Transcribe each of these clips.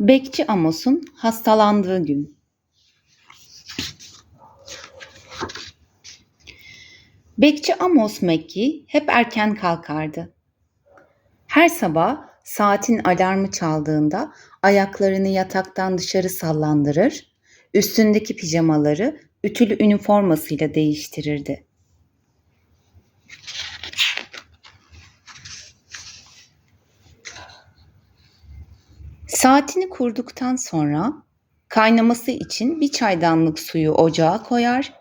Bekçi Amos'un hastalandığı gün. Bekçi Amos Mekki hep erken kalkardı. Her sabah saatin alarmı çaldığında ayaklarını yataktan dışarı sallandırır, üstündeki pijamaları ütülü üniformasıyla değiştirirdi. Saatini kurduktan sonra kaynaması için bir çaydanlık suyu ocağa koyar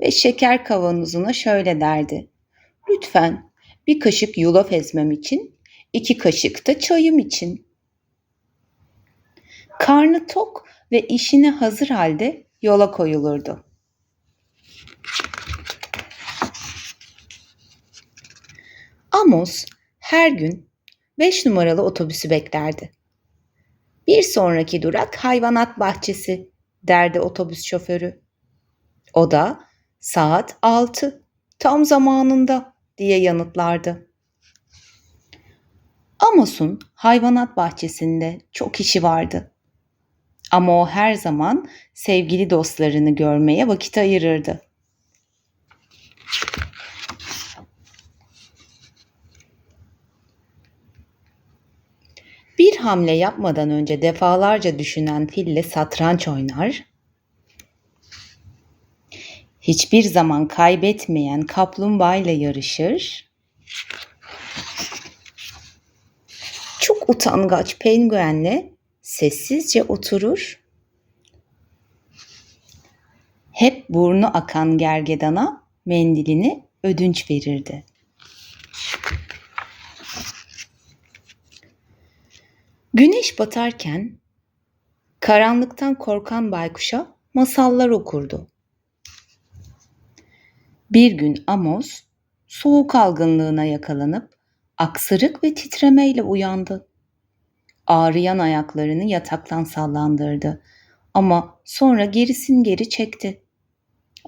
ve şeker kavanozuna şöyle derdi. Lütfen bir kaşık yulaf ezmem için, iki kaşık da çayım için. Karnı tok ve işine hazır halde yola koyulurdu. Amos her gün 5 numaralı otobüsü beklerdi. Bir sonraki durak hayvanat bahçesi derdi otobüs şoförü. O da saat 6 tam zamanında diye yanıtlardı. Amos'un hayvanat bahçesinde çok işi vardı. Ama o her zaman sevgili dostlarını görmeye vakit ayırırdı. Hamle yapmadan önce defalarca düşünen fille satranç oynar. Hiçbir zaman kaybetmeyen kaplumbağa ile yarışır. Çok utangaç penguenle sessizce oturur. Hep burnu akan gergedana mendilini ödünç verirdi. Güneş batarken karanlıktan korkan baykuşa masallar okurdu. Bir gün Amos soğuk algınlığına yakalanıp aksırık ve titremeyle uyandı. Ağrıyan ayaklarını yataktan sallandırdı ama sonra gerisin geri çekti.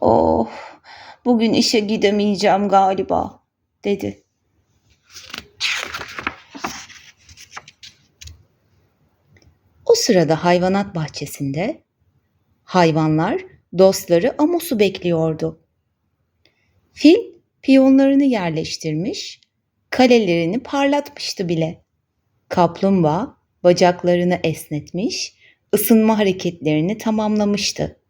Oh, bugün işe gidemeyeceğim galiba, dedi. Sırada hayvanat bahçesinde hayvanlar dostları Amos'u bekliyordu. Fil piyonlarını yerleştirmiş, kalelerini parlatmıştı bile. Kaplumbağa bacaklarını esnetmiş, ısınma hareketlerini tamamlamıştı.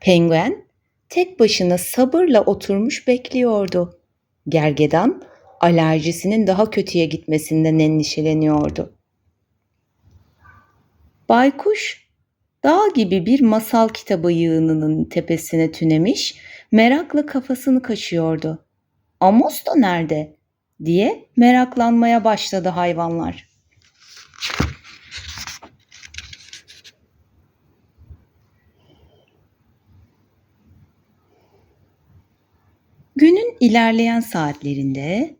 Penguen tek başına sabırla oturmuş bekliyordu. Gergedan alerjisinin daha kötüye gitmesinden endişeleniyordu. Baykuş dağ gibi bir masal kitabı yığınının tepesine tünemiş, merakla kafasını kaşıyordu. Amos da nerede? diye meraklanmaya başladı hayvanlar. Günün ilerleyen saatlerinde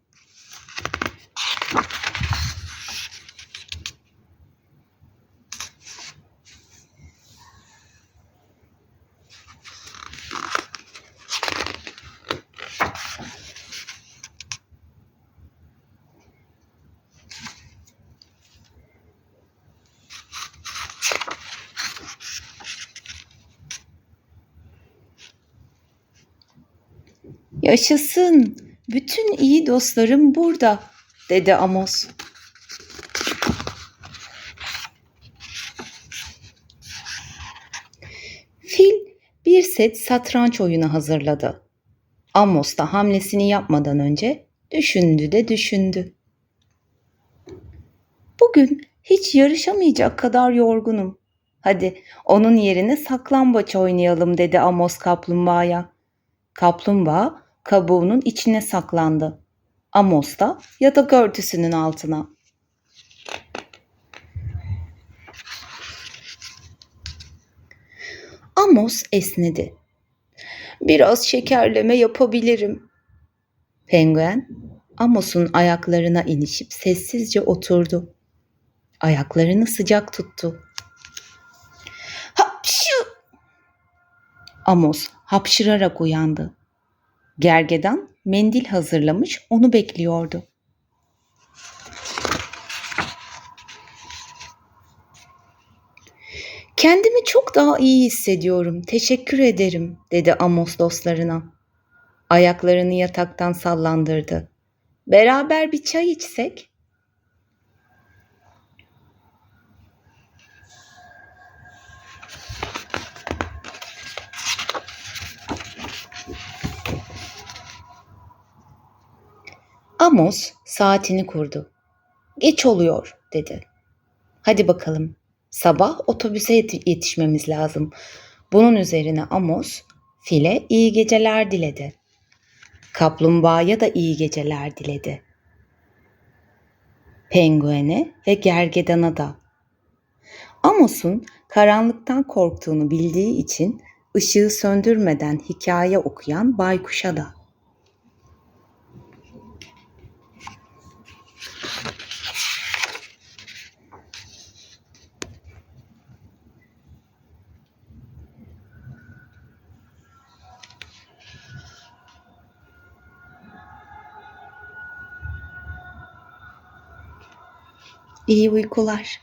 Yaşasın. Bütün iyi dostlarım burada, dedi Amos. Fil bir set satranç oyunu hazırladı. Amos da hamlesini yapmadan önce düşündü de düşündü. Bugün hiç yarışamayacak kadar yorgunum. Hadi onun yerine saklambaç oynayalım dedi Amos kaplumbağaya. Kaplumbağa kabuğunun içine saklandı. Amos da yatak örtüsünün altına. Amos esnedi. Biraz şekerleme yapabilirim. Penguen Amos'un ayaklarına inişip sessizce oturdu. Ayaklarını sıcak tuttu. Hapşı! Amos hapşırarak uyandı. Gergedan mendil hazırlamış onu bekliyordu. Kendimi çok daha iyi hissediyorum. Teşekkür ederim, dedi Amos dostlarına. Ayaklarını yataktan sallandırdı. Beraber bir çay içsek? Amos saatini kurdu. Geç oluyor, dedi. Hadi bakalım. Sabah otobüse yeti- yetişmemiz lazım. Bunun üzerine Amos file iyi geceler diledi. Kaplumbağaya da iyi geceler diledi. Penguene ve gergedana da. Amos'un karanlıktan korktuğunu bildiği için ışığı söndürmeden hikaye okuyan baykuşa da. İyi uykular.